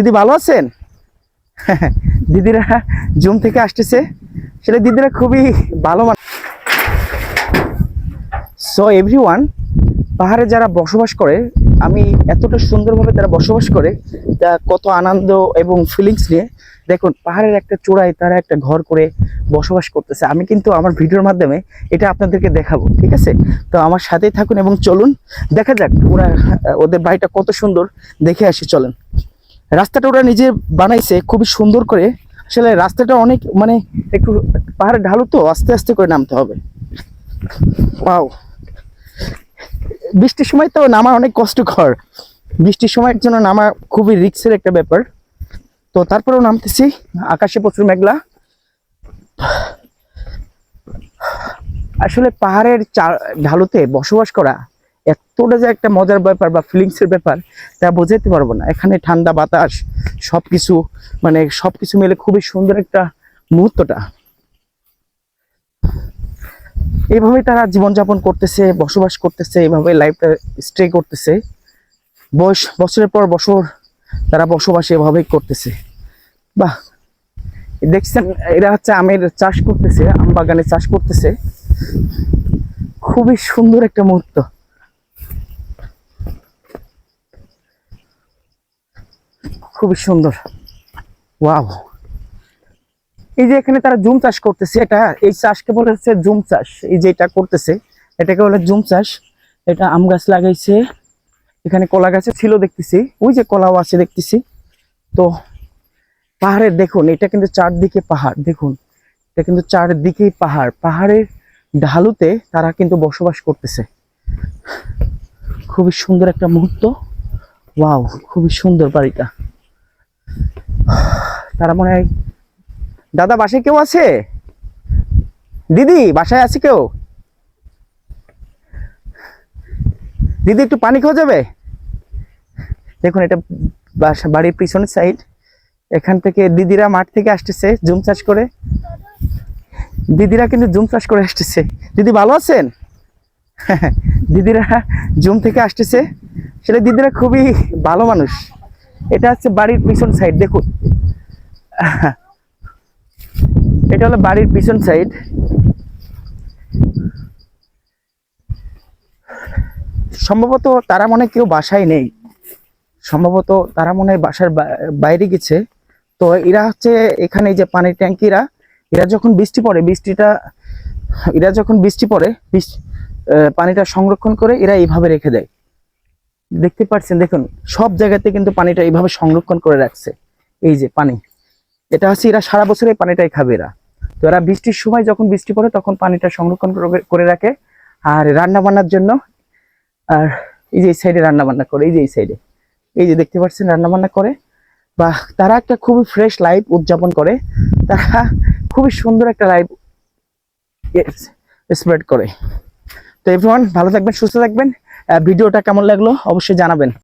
দিদি ভালো আছেন? দিদিরা জুম থেকে আসতেছে। সেটা দিদিরা খুবই ভালো মানুষ। সো এভরিওয়ান পাহাড়ে যারা বসবাস করে, আমি এতটা সুন্দরভাবে তারা বসবাস করে, তা কত আনন্দ এবং ফিলিংস নিয়ে। দেখুন, পাহাড়ের একটা চূড়ায় তারা একটা ঘর করে বসবাস করতেছে। আমি কিন্তু আমার ভিডিওর মাধ্যমে এটা আপনাদেরকে দেখাবো, ঠিক আছে? তো আমার সাথেই থাকুন এবং চলুন। দেখা যাক, ওরা, ওদের বাড়িটা কত সুন্দর। দেখে আসি, চলেন। রাস্তাটা ওরা নিজে বানাইছে, খুবই সুন্দর করে। আসলে রাস্তাটা অনেক মানে একটু পাহাড়ে ঢালু তো, আস্তে আস্তে করে নামতে হবে। পাও বৃষ্টির সময় তো নামা অনেক কষ্টকর। বৃষ্টির সময়ের জন্য নামা খুবই রিক্সের একটা ব্যাপার। তো তারপরেও নামতেছি, আকাশে প্রচুর মেঘলা। আসলে পাহাড়ের চা- ঢালুতে বসবাস করা এতটা যে একটা মজার ব্যাপার বা ফিলিংসের ব্যাপার, তা বোঝাতে পারব না। এখানে ঠান্ডা বাতাস, সবকিছু মানে সবকিছু মিলে খুবই সুন্দর একটা মুহূর্তটা। এইভাবেই তারা জীবনযাপন করতেছে, বসবাস করতেছে এইভাবে লাইফটা স্টে করতেছে। বয়স, বছরের পর বছর তারা বসবাস এভাবেই করতেছে। বাহ! দেখছেন, এরা হচ্ছে আমের চাষ করতেছে, আম বাগানে চাষ করতেছে। খুবই সুন্দর একটা মুহূর্ত। খুবই সুন্দর। ওয়াও। এই যে এখানে তারা জুম চাষ করতেছে, এটা এই চাষকে বলে হচ্ছে জুম চাষ। এই যে এটা করতেছে, এটাকে বলে জুম চাষ। এটা আম গাছ লাগাইছে। এখানে কলা গাছে ছিল দেখতেছি। ওই যে কলাও আছে দেখতেছি। তো পাহাড়ের দেখুন, এটা কিন্তু চারদিকে পাহাড়, দেখুন। এটা কিন্তু চারদিকেই পাহাড়। পাহাড়ের ঢালুতে তারা কিন্তু বসবাস করতেছে। খুবই সুন্দর একটা মুহূর্ত। ওয়াও, খুবই সুন্দর বাড়িটা। তারা মনে হয়, দাদা, বাসায় কেউ আছে? দিদি, বাসায় আছে কেউ? দিদি, একটু পানি খাওয়া যাবে? দেখুন, এটা বাসা, বাড়ির পিছনের সাইড এখান থেকে দিদিরা মাঠ থেকে আসতেছে, জুম চাষ করে। দিদিরা কিন্তু জুম চাষ করে আসতেছে। দিদি, ভালো আছেন? দিদিরা জুম থেকে আসতেছে। সেটা দিদিরা খুবই ভালো মানুষ। এটা হচ্ছে বাড়ির পিছন সাইড দেখুন। এটা হলো বাড়ির পিছন সাইড সম্ভবত তারা মনে কেউ বাসায় নেই। সম্ভবত তারা মনে হয় বাসার বাইরে গেছে। তো এরা হচ্ছে এখানে যে পানির ট্যাঙ্কিরা, এরা যখন বৃষ্টি পড়ে, বৃষ্টিটা, এরা যখন বৃষ্টি পড়ে পানিটা সংরক্ষণ করে এরা এইভাবে রেখে দেয়। দেখতে পাচ্ছেন দেখুন, সব জায়গাতে কিন্তু পানিটা এইভাবে সংরক্ষণ করে রাখছে। এই যে পানি, এটা হচ্ছে এরা সারা বছরে পানিটাই খাবে এরা। তো এরা বৃষ্টির সময় যখন বৃষ্টি পড়ে তখন পানিটা সংরক্ষণ করে- রাখে আর রান্না বান্নার জন্য, আর এই যে এই সাইডে রান্না বান্না করে, এই যে এই সাইডে এই যে দেখতে পাচ্ছেন রান্না বান্না করে। বা তারা একটা খুবই ফ্রেশ লাইফ উদযাপন করে। তারা খুবই সুন্দর একটা লাইফ স্প্রেড করে। তো এভরিওয়ান ভালো থাকবেন, সুস্থ থাকবেন। ভিডিওটা কেমন লাগল? অবশ্যই জানাবেন।